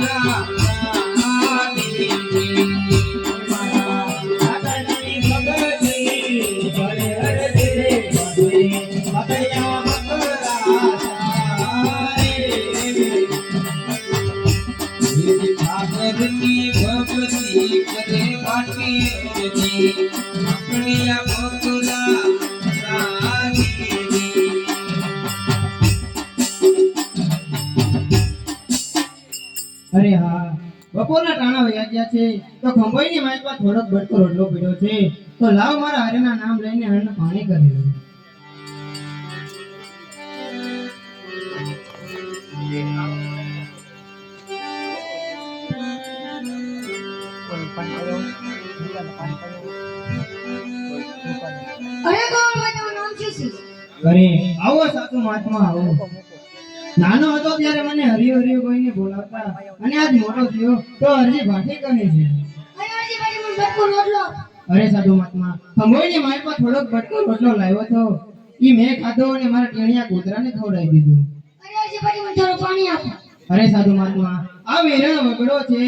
বন্ধুরা અરે હા. બપોરના ટાણા વયા ગયા છે. તો ખંભોઈની માઇકમાં થોડોક બટકો રોટલો પીડ્યો છે. તો લાવ મારા હરેના નામ લઈને હરને પાણી કરી લો અરે, આવો સાચું મહાત્મા, આવો. નાનો હતો ત્યારે મને હરિયો હરિયો કોઈને બોલાવતા અને આજ મોટો થયો તો હરજી ભાટી કહે છે. અરે સાધુ મહાત્મા ખંભોઈની માઇકમાં થોડોક ભટકો રોટલો લાવ્યો તો. ઈ મેં ખાધો અને મારા ટેણિયા કૂતરાને ખવડાવી દીધું. અરે સાધુ મહાત્મા આ વેરણ વગડો છે.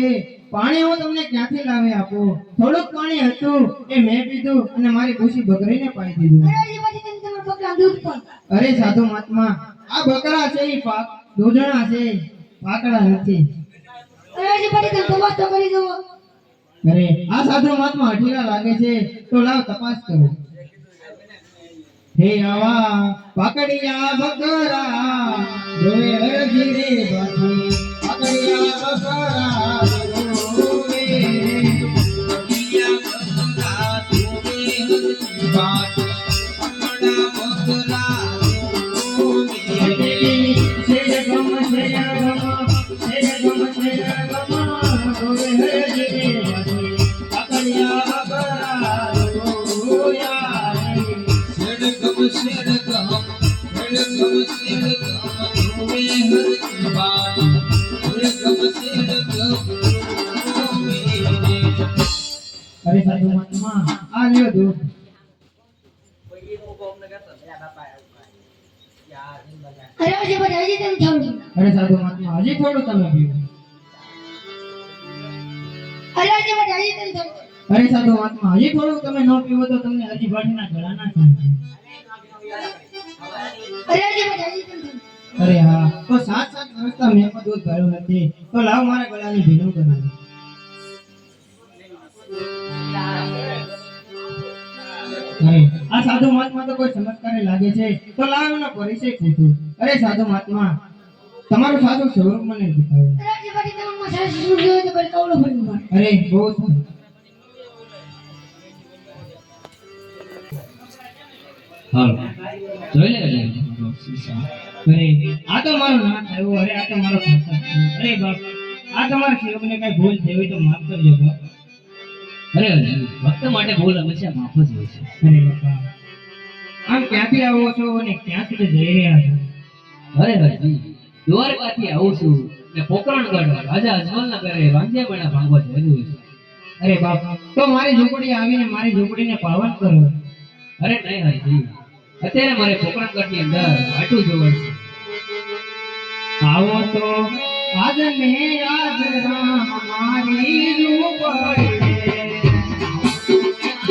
પાણી હું તમને ક્યાંથી લાવી આપું? થોડુંક પાણી હતું એ મેં પીધું અને મારી ખુશી બગડીને પાઈ દીધું. અરે સાધુ મહાત્મા આ બકરા છે ઈ પાક દોજણા છે પાકડા નથી. અરે હરજીભાઈ તમે તપાસ તો કરી દો અરે આ સાધુ મહાત્મા હઠીલા લાગે છે તો લાવ તપાસ કરો. હે આવા પાકડિયા બકરા જોવે અરજી રે બાકી પાકડિયા અરે હરજીભાઈ હજી તમે થોડું અરે સાધુ મહાત્મા હજી થોડું તમે પીવું અરે હરજીભાઈ હજી તમે થોડું અરે સાધુ મહાત્મા હજી થોડું તમે ન પીવો તો તમને હજી ભાટીના ગળા ના થાય અરે હરજીભાઈ હજી તમે અરે હા તો સાત સાત વર્ષ મેં પણ દૂધ ભર્યું નથી. તો લાવ મારા ગળાની ભીનું કરી આ સાધુ મહાત્મા તો કોઈ ચમત્કારી લાગે છે. તો લાવ એનો પરિચય પૂછું અરે સાધુ મહાત્મા તમારું સાધુ સ્વરૂપ મને બતાવો અરે બહુ સારું. જોઈ લે અરે આ તો મારો નાથ આવ્યો. અરે આ તો મારો અરે બાપ આ તમારા સેવકને કઈ ભૂલ થઈ હોય તો માફ કરજો બાપ. અરે ભક્ત માટે ભૂલ હંમેશા માફ જ હોય છે. અરે બાપા. આમ ક્યાંથી આવો છો અને ક્યાં સુધી જઈ રહ્યા છો? અરે હરજી દ્વારકાથી આવું છું ને પોકરણગઢ રાજા અજમલના ઘરે વાંજિયાબેના ભાંગવા જઈ રહ્યું છું. અરે બાપ તો મારી ઝૂંપડી આવીને મારી ઝૂંપડીને પાવન કરો. અરે નહીં હરજી અત્યારે મારે પોકરણગઢની અંદર આટું જોવાય છે. આવો તો આજ ને આજ મારી ઝૂંપડી.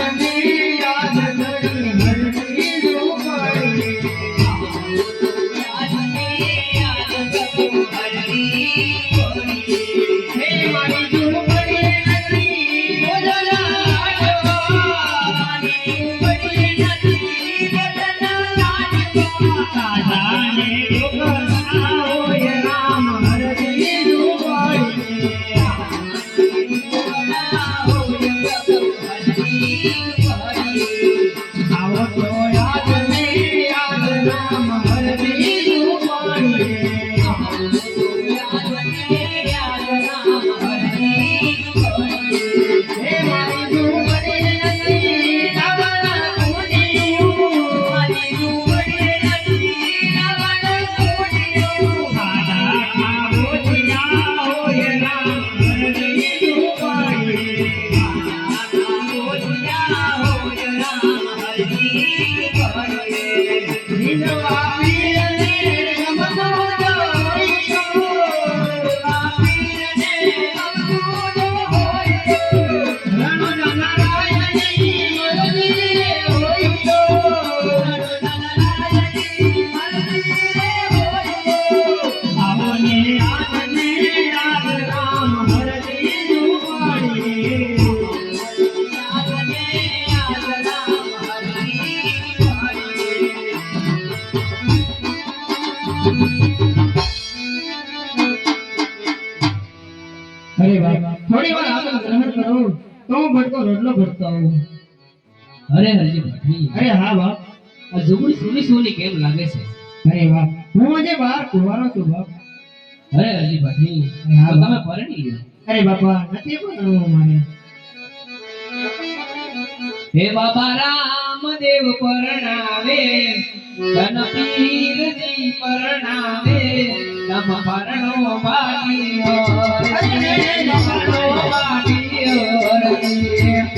Avenida. તો હું ભટકો રોટલો ભટકો આવું અરે હરજી ભટ્ટી અરે હા બાપ આ ઝુમડી સુની સુની કેમ લાગે છે અરે વાહ હું આજે બહાર કુંવારો છું બાપ અરે હરજી ભટ્ટી તમે પરણી ગયો અરે બાપા નથી પણ મારે હે બાબા રામદેવ પરણાવે ધન પીરજી પરણાવે નમ પરણો બાકી પરણો બાકી રામદેવ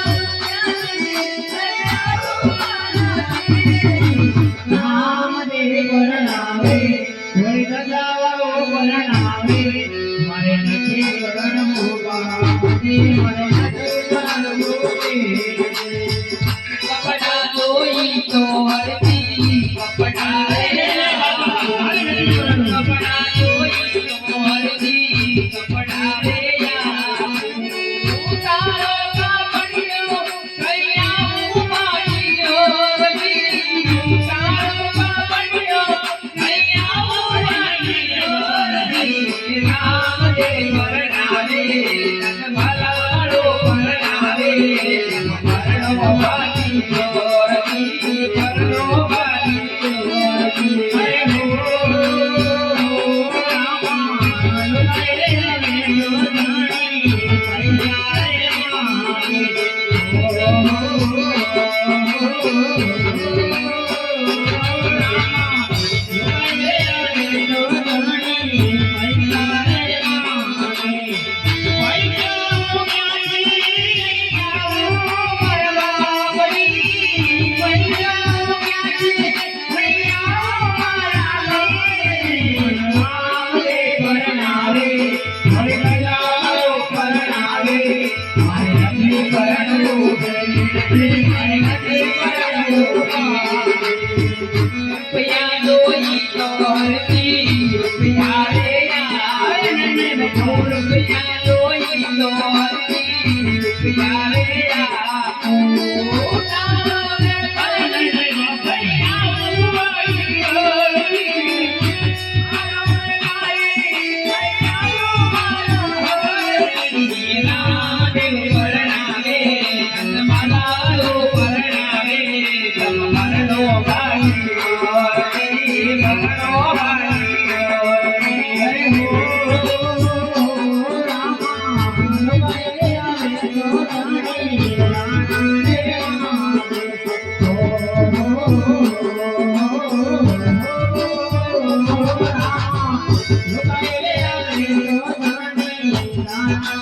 કાના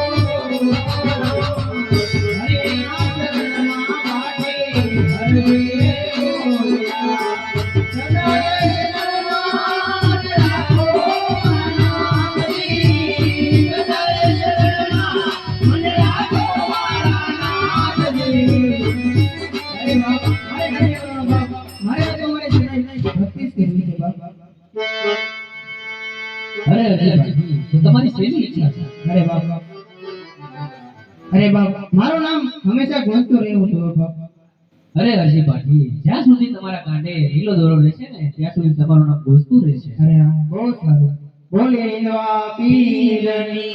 છે બાપ અરે તમારી શેની અરે બાપ. અરે બાપ. મારું નામ હંમેશા ગણતો રહેવું જોઈએ બાપ. અરે અજયભાઈ, જ્યાં સુધી તમારા કાંડે લીલો દોરો રહેશે ને, ત્યાં સુધી તમારું નામ ગોસતું રહેશે. અરે બહુ સારું. બોલે પીરની